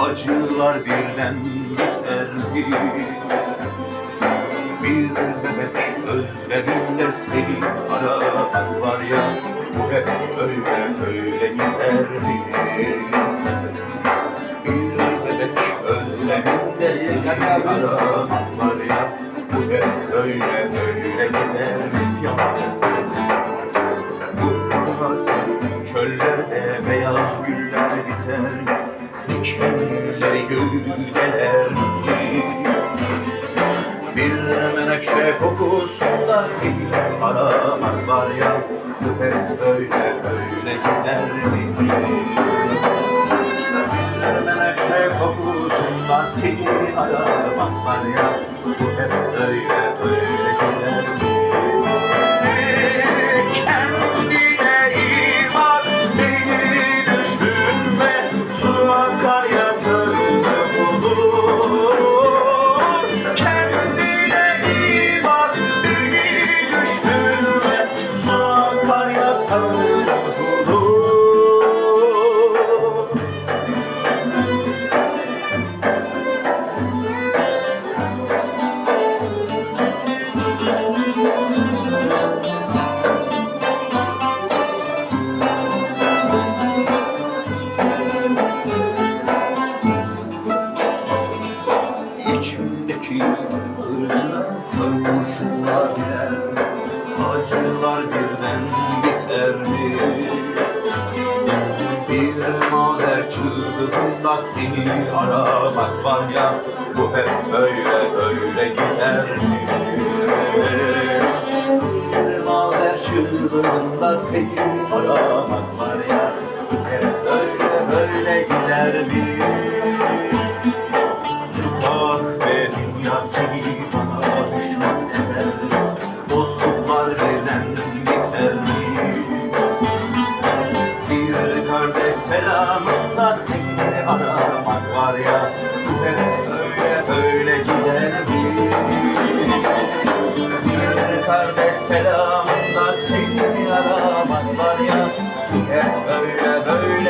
Acılar birden biter mi? Bir özlemimle seni aramak var ya Bu hep öyle öyle gider mi? Bir bebek özlemimle seni aramak var ya Bu hep öyle öyle gider mi? Ya Bazen çöllerde beyaz güller biter Dikenleri gövdeler menekşe kokusunda seni aramak var ya? Hep öyle öyle gider mi? Bir menekşe kokusunda seni aramak var ya? Hep öyle öyle gider İçimdeki kör kurşunla gider Acılar birden biter mi? Bir mazer çığlığında seni aramak var ya Bu hep böyle böyle gider mi? Bir mazer çığlığında seni aramak var selamında seni aramak var ya öyle öyle gider? Bir kardeş selamında seni aramak var ya öyle gider